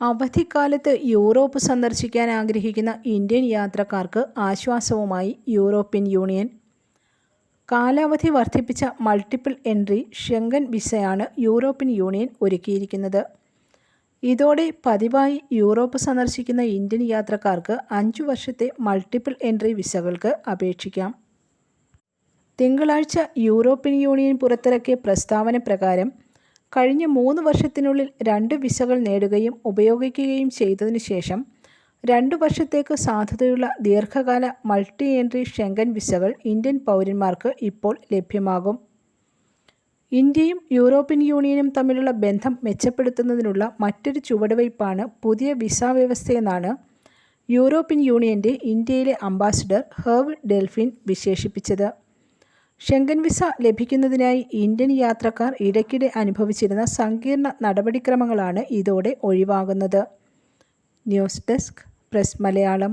അവധിക്കാലത്ത് യൂറോപ്പ് സന്ദർശിക്കാൻ ആഗ്രഹിക്കുന്ന ഇന്ത്യൻ യാത്രക്കാർക്ക് ആശ്വാസവുമായി യൂറോപ്യൻ യൂണിയൻ. കാലാവധി വർദ്ധിപ്പിച്ച മൾട്ടിപ്പിൾ എൻട്രി ഷെങ്കൻ വിസയാണ് യൂറോപ്യൻ യൂണിയൻ ഒരുക്കിയിരിക്കുന്നത്. ഇതോടെ പതിവായി യൂറോപ്പ് സന്ദർശിക്കുന്ന ഇന്ത്യൻ യാത്രക്കാർക്ക് അഞ്ചു വർഷത്തെ മൾട്ടിപ്പിൾ എൻട്രി വിസകൾക്ക് അപേക്ഷിക്കാം. തിങ്കളാഴ്ച യൂറോപ്യൻ യൂണിയൻ പുറത്തിറക്കിയ പ്രസ്താവന പ്രകാരം കഴിഞ്ഞ മൂന്ന് വർഷത്തിനുള്ളിൽ രണ്ട് വിസകൾ നേടുകയും ഉപയോഗിക്കുകയും ചെയ്തതിനു ശേഷം രണ്ട് വർഷത്തേക്ക് സാധ്യതയുള്ള ദീർഘകാല മൾട്ടി എൻട്രി ഷെങ്കൻ വിസകൾ ഇന്ത്യൻ പൗരന്മാർക്ക് ഇപ്പോൾ ലഭ്യമാകും. ഇന്ത്യയും യൂറോപ്യൻ യൂണിയനും തമ്മിലുള്ള ബന്ധം മെച്ചപ്പെടുത്തുന്നതിനുള്ള മറ്റൊരു ചുവടുവയ്പ്പാണ് പുതിയ വിസ വ്യവസ്ഥയെന്നാണ് യൂറോപ്യൻ യൂണിയന്റെ ഇന്ത്യയിലെ അംബാസിഡർ ഹേവ് ഡെൽഫിൻ വിശേഷിപ്പിച്ചത്. ഷെങ്കൻ വിസ ലഭിക്കുന്നതിനായി ഇന്ത്യൻ യാത്രക്കാർ ഇടയ്ക്കിടെ അനുഭവിച്ചിരുന്ന സങ്കീർണ നടപടിക്രമങ്ങളാണ് ഇതോടെ ഒഴിവാകുന്നത്. News desk press Malayalam.